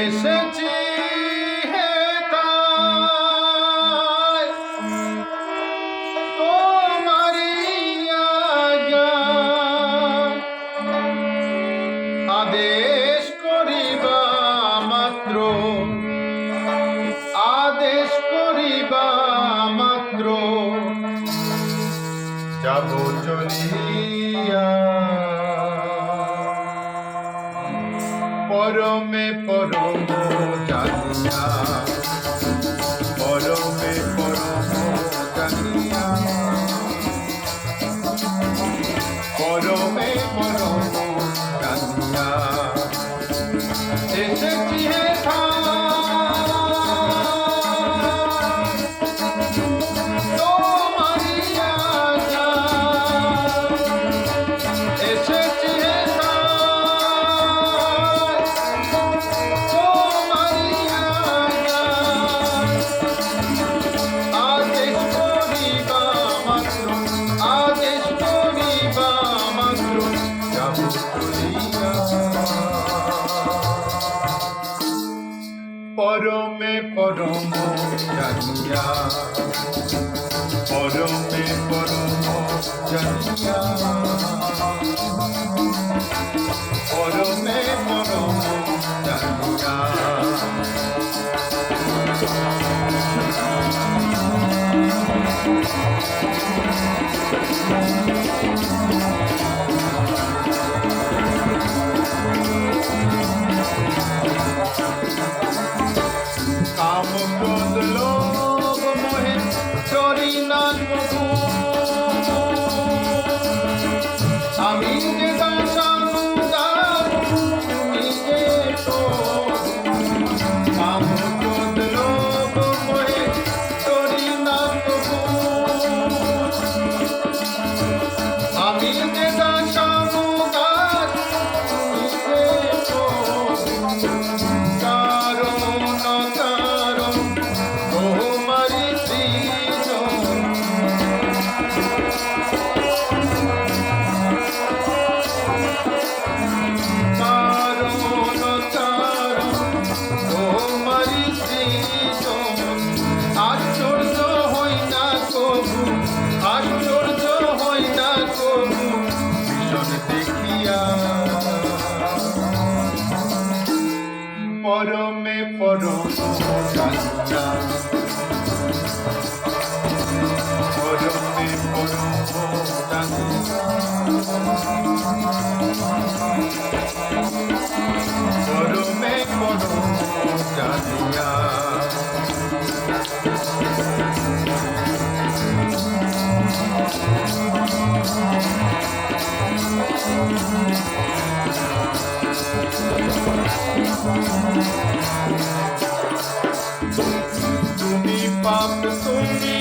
এসেছি আদেশ করিবা মাত্র। আদেশ করিবা মাত্র। যাব চলিয়া পরমে yeah. পরমে পরম জানিয়া পরমে পরম জানিয়া পরমে পরম জানিয়া Thank you. লোক মোহে চরি না পরমে পরম কাঞ্চা পরমে পরম কাঞ্চা তুমি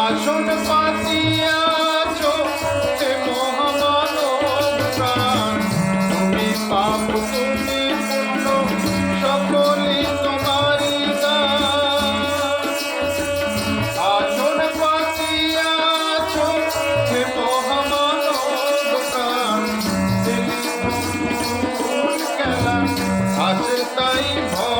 আসন পাতিয়া time for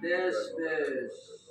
This, this.